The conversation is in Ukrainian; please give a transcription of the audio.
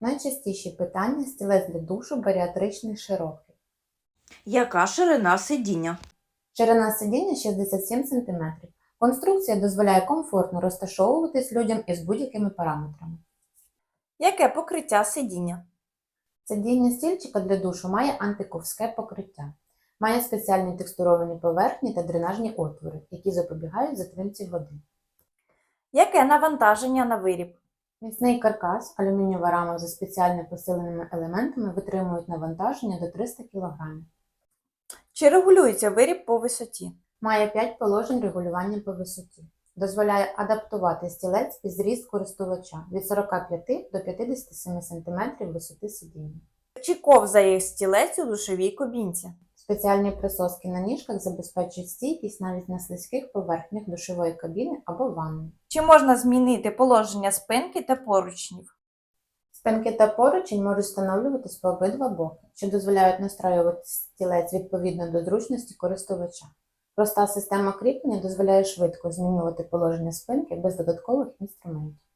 Найчастіші питання стілець для душу баріатричний широкий. Яка ширина сидіння? Ширина сидіння 67 см. Конструкція дозволяє комфортно розташовуватись людям із будь-якими параметрами. Яке покриття сидіння? Сидіння стільчика для душу має антиковське покриття. Має спеціальні текстуровані поверхні та дренажні отвори, які запобігають затримці води. Яке навантаження на виріб? Міцний каркас, алюмінієва рама за спеціально посиленими елементами витримують навантаження до 300 кг. Чи регулюється виріб по висоті? Має 5 положень регулювання по висоті. Дозволяє адаптувати стілець під зріст користувача від 45 до 57 см висоти сидіння. Чи ковзає стілець у душовій кабінці? Спеціальні присоски на ніжках забезпечують стійкість навіть на слизьких поверхнях душової кабіни або ванни. Чи можна змінити положення спинки та поручнів? Спинки та поручень можуть встановлюватись по обидва боки, що дозволяють настраювати стілець відповідно до зручності користувача. Проста система кріплення дозволяє швидко змінювати положення спинки без додаткових інструментів.